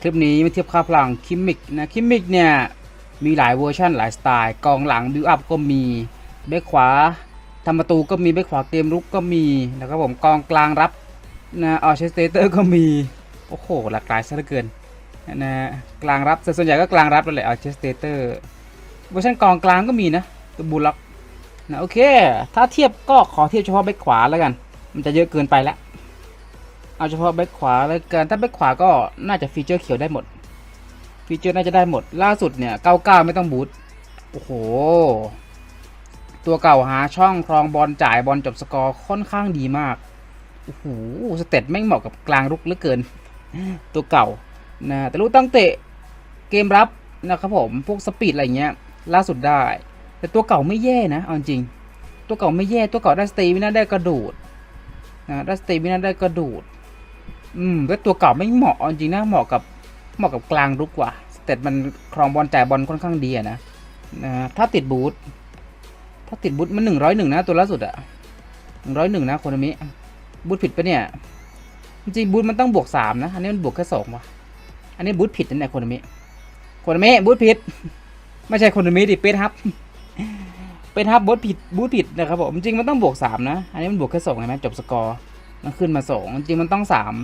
คลิปนี้มาเทียบค่าพลังคิมมิกนะคิมมิกเนี่ยมีหลายเวอร์ชันหลายสไตล์กองหลังบิวอัพก็มีเบคขวาทำประตูก็มีเบคขวาเกมรุกก็มีนะครับผมกองกลางรับนะออเชสเตเตอร์ก็มีโอ้โหหลากหลายซะเหลือเกินนะกลางรับแต่ส่วนใหญ่ก็กลางรับนั่นแหละออเชสเตเตอร์เวอร์ชันกองกลางก็มีนะตัวบูลล็อกนะโอเค ถ้าเทียบก็ขอเทียบเฉพาะเบคขวาแล้วกัน มันจะเยอะเกินไปแล้ว เอาเฉพาะแบ็คขวาแล้วกันถ้าแบ็คขวาก็น่าจะฟีเจอร์เขียวได้หมด ฟีเจอร์น่าจะได้หมด ล่าสุดเนี่ย99ไม่ต้องบูทโอ้โห ตัวเก่าหาช่องครองบอลจ่ายบอลจบสกอร์ค่อนข้างดีมาก โอ้โห สเตตแม่งเหมาะกับกลางรุกเหลือเกิน ตัวเก่านะแต่รู้ตั้งเตะเกมรับนะครับผม พวกสปีดอะไรเงี้ย ล่าสุดได้ แต่ตัวเก่าไม่แย่นะ เอาจริง ตัวเก่าไม่แย่ ตัวเก่าได้สเตมิน่าได้กระโดดนะได้สเตมิน่าได้กระโดด อืมแล้วตัวเก่าไม่เหมาะจริงนะเหมาะกับเหมาะกับกลางรุกกว่าสเตตมันครองบอลจ่ายบอลค่อนข้างดีอะนะนะถ้าติดบูทถ้าติดบูทมันหนึ่งร้อยหนึ่งนะตัวล่าสุดอะหนึ่งร้อยหนึ่งนะโคนมิบูทผิดปะเนี่ยจริงบูทมันต้องบวกสามนะอันนี้มันบวกแค่สองวะอันนี้บูทผิดนั่นแหละโคนมิโคนมิบูทผิด ไม่ใช่โคนมิดิเป็นครับเป็นฮับบูทผิดบูทผิดนะครับผมจริงมันต้องบวกสามนะอันนี้มันบวกแค่สองใช่ไหมจบสกอร์ มันขึ้นมาสองจริงมันต้องสาม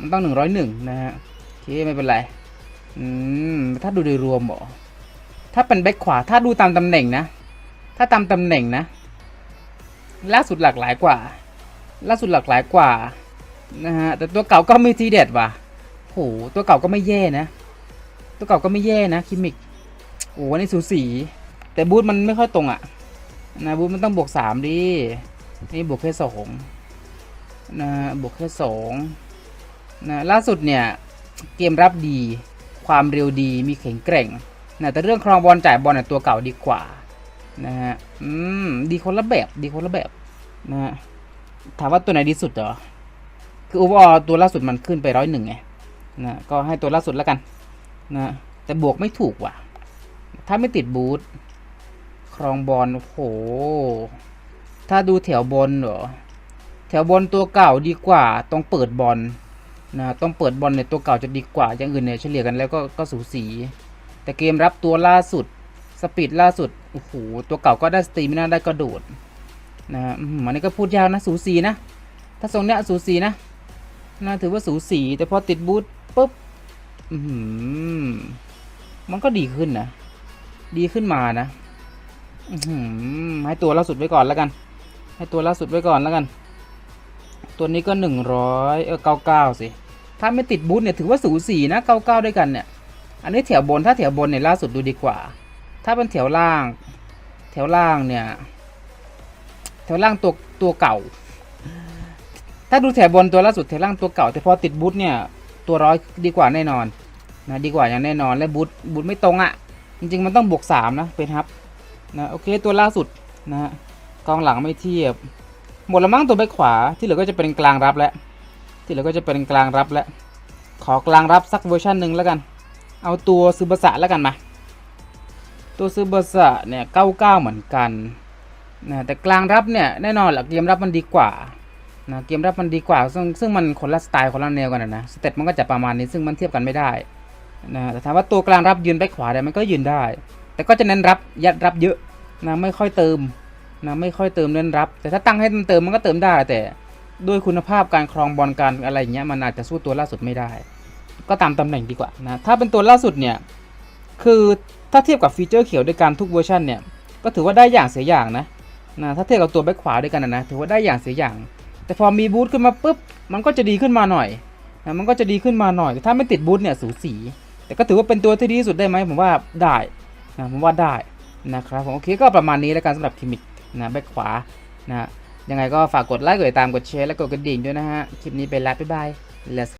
มันต้องหนึ่งร้อยหนึ่งนะฮะโอเคไม่เป็นไรอืมถ้าดูโดยรวมบอถ้าเป็นแบ็คขวาถ้าดูตามตำแหน่งนะ ถ้าตามตำแหน่งนะ ล่าสุดหลากหลายกว่า ล่าสุดหลากหลายกว่านะฮะแต่ตัวเก่าก็มีทีเด็ดว่ะโหตัวเก่าก็ไม่แย่นะ ตัวเก่าก็ไม่แย่นะคิมิกโอ้วันนี้สูสี แต่บูทมันไม่ค่อยตรงอะ่ะนะบูทมันต้องบวกสามดินี่บวกแค่สอง นะบวกแค่สองนะล่าสุดเนี่ยเกมรับดีความเร็วดีมีแข็งแกร่งนะแต่เรื่องครองบอลจ่ายบอลเนี่ยตัวเก่าดีกว่านะฮะอืมดีคนละแบบดีคนละแบบนะฮะถามว่าตัวไหนดีสุดเหรอคือ overall ตัวล่าสุดมันขึ้นไปร้อยหนึ่งไงนะก็ให้ตัวล่าสุดแล้วกันนะแต่บวกไม่ถูกว่ะ ถ้าไม่ติดบูทครองบอลโอ้โหถ้าดูแถวบนเหรอ วบนตัวเก่าดีกว่าต้องเปิดบอลนะต้องเปิดบอลในตัวเก่าจะดีกว่าอย่างอื่นเนี่ยเฉลี่ยกันแล้วก็ก็สูสี แต่เกมรับตัวล่าสุดสปีดล่าสุดโอ้โหตัวเก่าก็ได้สตรีมิน่าได้กระโดดนะมันนี้ก็พูดยาวนะสูสีนะ ถ้าทรงเนี้ยสูสีนะน่าถือว่าสูสีแต่พอติดบูทปุ๊บมันก็ดีขึ้นนะดีขึ้นมานะให้ตัวล่าสุดไว้ก่อนแล้วกัน ให้ตัวล่าสุดไว้ก่อนแล้วกัน ตัวนี้ก็หนึ่งร้อยเออเก้าเก้าสิ ถ้าไม่ติดบูทเนี่ยถือว่าสูสีนะเก้าเก้าด้วยกันเนี่ย อันนี้แถวบนถ้าแถวบนเนี่ยล่าสุดดูดีกว่า ถ้าเป็นแถวล่าง แถวล่างเนี่ย แถวล่างตัวตัวเก่า ถ้าดูแถวบนตัวล่าสุดแถวล่างตัวเก่า แต่พอติดบูทเนี่ยตัวร้อยดีกว่าแน่นอนนะดีกว่าอย่างแน่นอนและบูทบูทไม่ตรงอะ่ะ จริงๆมันต้องบวกสามนะเป็นฮับนะโอเคตัวล่าสุดนะฮะกองหลังไม่เทียบ หมดละมั้งตัวแบ็คขวาที่เหลือก็จะเป็นกลางรับแล้วที่เหลือก็จะเป็นกลางรับแล้วขอกลางรับสักเวอร์ชันหนึ่งแล้วกัน เอาตัวซูบาสะแล้วกันมา ตัวซูบาสะเนี่ยเก้าเก้าเหมือนกันนะแต่กลางรับเนี่ยแน่นอนแหละเกมรับมันดีกว่านะเกมรับมันดีกว่า ซึ่งซึ่งมันคนละสไตล์คนละแนวกันนะนะสเต็ปมันก็จะประมาณนี้ซึ่งมันเทียบกันไม่ได้นะแต่ถามว่าตัวกลางรับยืนแบ็คขวาได้มันก็ยืนได้ แต่ก็จะเน้นรับยัดรับเยอะนะไม่ค่อยเติม นะไม่ค่อยเติมเน้นรับ แต่ถ้าตั้งให้มันเติมมันก็เติมได้ แต่ด้วยคุณภาพการครองบอลการอะไรอย่างเงี้ยมันอาจจะสู้ตัวล่าสุดไม่ได้ ก็ตามตำแหน่งดีกว่านะถ้าเป็นตัวล่าสุดเนี่ยคือถ้าเทียบกับฟีเจอร์เขียวด้วยกันทุกเวอร์ชันเนี่ยก็ถือว่าได้อย่างเสียอย่างนะนะถ้าเทียบกับตัวแบ็คขวาด้วยกันนะนะถือว่าได้อย่างเสียอย่าง แต่พอมีบูทขึ้นมาปุ๊บมันก็จะดีขึ้นมาหน่อยนะมันก็จะดีขึ้นมาหน่อย แต่ถ้าไม่ติดบูทเนี่ยสูสี แต่ก็ถือว่าเป็นตัวที่ดีที่สุดได้ไหมผมว่าได้นะผมว่าได้นะครับผมโอเคก็ประมาณนี้แล้วกันสำหรับคิมิก นะแบ็คขวานะยังไงก็ฝากกดไลค์กดติดตามกดแชร์และกดกระดิ่งด้วยนะฮะ คลิปนี้ไปแล้วบ๊ายบาย let's